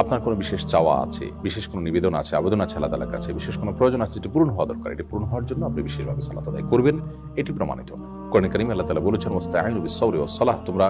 আপনার কোনো বিশেষ চাওয়া আছে, বিশেষ কোনো নিবেদন আছে, আবেদন আছে আল্লাহ তালার কাছে, বিশেষ কোনো প্রয়োজন আছে যেটি পূরণ হওয়া দরকার, এটি পূরণ হওয়ার জন্য আপনি বিশেষভাবে সালাত আদায় করবেন, এটি প্রমাণিত। কোরআন করিম আল্লাহ তালা বলেছেন ওস্তাহিন বিসৌরি ও সালাহ তোমরা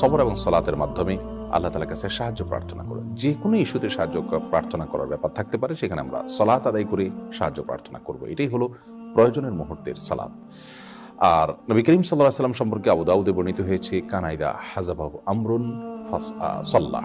সবর এবং সালাতের মাধ্যমে আল্লাহ তালার কাছে সাহায্য প্রার্থনা করো। যে কোনো ইস্যুতে সাহায্য প্রার্থনা করার ব্যাপার থাকতে পারে, সেখানে আমরা সালাত আদায় করে সাহায্য প্রার্থনা করব। এটাই হলো প্রয়োজনের মুহূর্তের সালাত। আর নবী করিম সাল্লাহ সাল্লাম সম্পর্কে আবু দাউদে বর্ণিত হয়েছে, কানাইদা হাজাবাহু আমরুন সাল্লাহ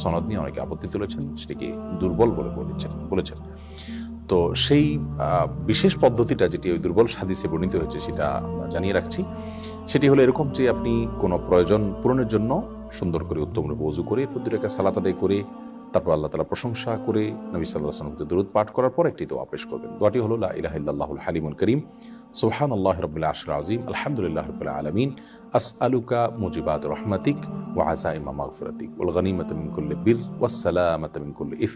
সনদ নিয়ে অনেকে আপত্তি তুলেছেন, সেটিকে দুর্বল বলে বলেছেন বলেছেন। তো সেই বিশেষ পদ্ধতিটা যেটি ওই দুর্বল সাদিসে বর্ণিত হয়েছে, সেটা জানিয়ে রাখছি। সেটি হলো এরকম যে আপনি কোনো প্রয়োজন পূরণের জন্য সুন্দর করে উত্তম রূপে উজু করে এরপর দুটাকে সালাত আদায় করে, তারপর আল্লাহ তালা প্রশংসা করে, নবী সাল্লাহ সাল্লামকে দূরত পাঠ করার পর একটি দোয়া পেশ করবেন। দোয়াটি হলো, লা ইলাহা ইল্লাল্লাহুল হালিমুল করিম। সুবহান আল্লাহ রবিল্লা আশর আজিম আলহামদুলিল্লাহ রবিল্লা আলমিন। আস আলুকা মুজিবাত রহমাতিক ওয়া আজাইমা মাগফিরাতিক। ওয়াল গনিমাত মিন কুল্লি বির মিন কুল্লি ইফ।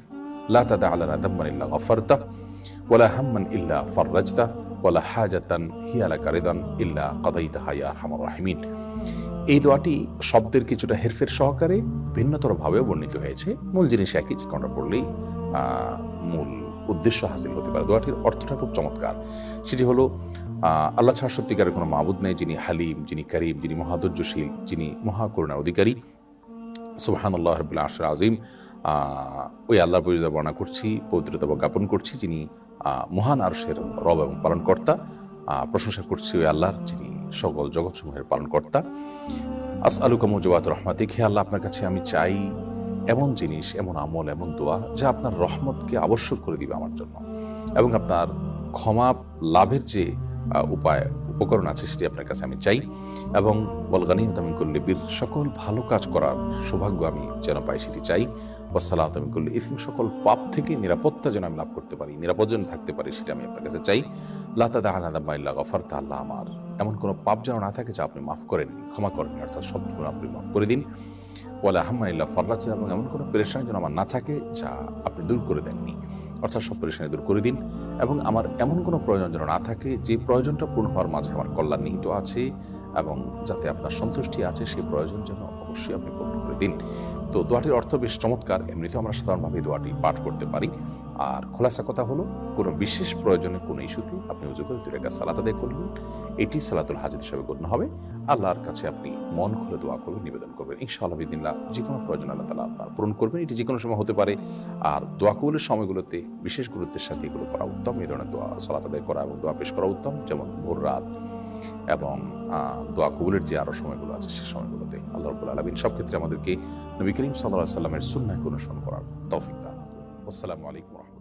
লা তাদা লানা দাম্মান ইল্লা গফারতা ওয়ালা হাম্মান ইল্লা ফাররাজতা, ওয়ালা হাজাতান হিয়া লাকা রিদান ইল্লা কাদাইতাহা ইয়া আরহামার রাহিমিন। এই দোয়াটি শব্দের কিছুটা হেরফের সহকারে ভিন্নতর ভাবেও বর্ণিত হয়েছে। মূল জিনিস একই, যে কোনটা পড়লেই মূল উদ্দেশ্য হাসিল হতে পারে। দোয়াটির অর্থটা খুব চমৎকার। সেটি হলো আল্লাহ ছাড়া সত্যিকারের কোনো মাবুদ নেই, যিনি হালিম, যিনি করিম, যিনি মহাদুর্যশীল যিনি মহাকরুণার অধিকারী। সুবহান আল্লাহ আশর আজিম ওই আল্লাহর পরিচয় বর্ণনা করছি, পবিত্রতা জ্ঞাপন করছি, যিনি মহান আরশের রব এবং পালনকর্তা। প্রশংসা করছি ওই আল্লাহর, যিনি সকল জগৎসমূহের পালনকর্তা। আস আলুকা মুজবাত রহমাতিক। হে আল্লাহ, আপনার কাছে আমি চাই এমন জিনিস, এমন আমল, এমন দোয়া, যা আপনার রহমতকে আবশ্যক করে দিবে আমার জন্য। এবং আপনার ক্ষমা, লাভের যে উপায়, উপকরণ আছে সেটি আপনার কাছে আমি চাই এবং বলগানি তামিন করলে বীর সকল ভালো কাজ করার সৌভাগ্য আমি যেন পাই সেটি চাই। ওয়াসালাম তামিন করলে ইসম সকল পাপ থেকে নিরাপত্তা যেন আমি লাভ করতে পারি, নিরাপদ যেন থাকতে পারি সেটা আমি আপনার কাছে চাই। লাতা দাহানাদাম্মাইল্লা গফারতা আল্লাহ আমার। এমন কোনো পাপ যেন না থাকে যা আপনি মাফ করেননি ক্ষমা করেননি অর্থাৎ সব গুণ আপনি মাফ করে দিন। ওয়ালা আহমাইল্লা ফার্লাচ এবং এমন কোনো পেরেশানি যেন আমার না থাকে যা আপনি দূর করে দেননি। অর্থাৎ সব পেরেশানি দূর করে দিন। এবং আমার এমন কোনো প্রয়োজন যেন না থাকে, যে প্রয়োজনটা পূর্ণ হওয়ার মাঝে আমার কল্যাণ নিহিত আছে এবং যাতে আপনার সন্তুষ্টি আছে সেই প্রয়োজন যেন অবশ্যই আপনি পূর্ণ করে দিন। তো দোয়াটির অর্থ বেশ চমৎকার। এমনিতেও আমরা সাধারণভাবে দোয়াটি পাঠ করতে পারি। আর খোলাসা কথা হলো, কোনো বিশেষ প্রয়োজনে কোনো ইস্যুতে আপনি উজু করে সালাত আদায় করবেন। এটি সালাতুল হাজির হিসাবে গণ্য হবে। আল্লাহর কাছে আপনি মন খুলে দোয়া করবেন নিবেদন করবেন। ইনশাআল্লাহ বিদিল্লাহ যে কোনো প্রয়োজন আল্লাহ তালা আপনার পূরণ করবেন। এটি যে কোনো সময় হতে পারে। আর দোয়া কবুলের সময়গুলোতে বিশেষ গুরুত্বের সাথে এগুলো করা উত্তম। এই ধরনের দোয়া, সালাত আদায় করা এবং দোয়া পেশ করা উত্তম। যেমন ভোর রাত এবং দোয়া কবুলের যে আরও সময়গুলো আছে সে সময়গুলোতে আল্লাহ রবুল আলমিন সব ক্ষেত্রে আমাদেরকে নবী করিম সাল্লাহ সাল্লামের সুন্নাকে অনুসরণ করার তৌফিক দান। আসসালামু আলাইকুম রহমতুল্লাহ।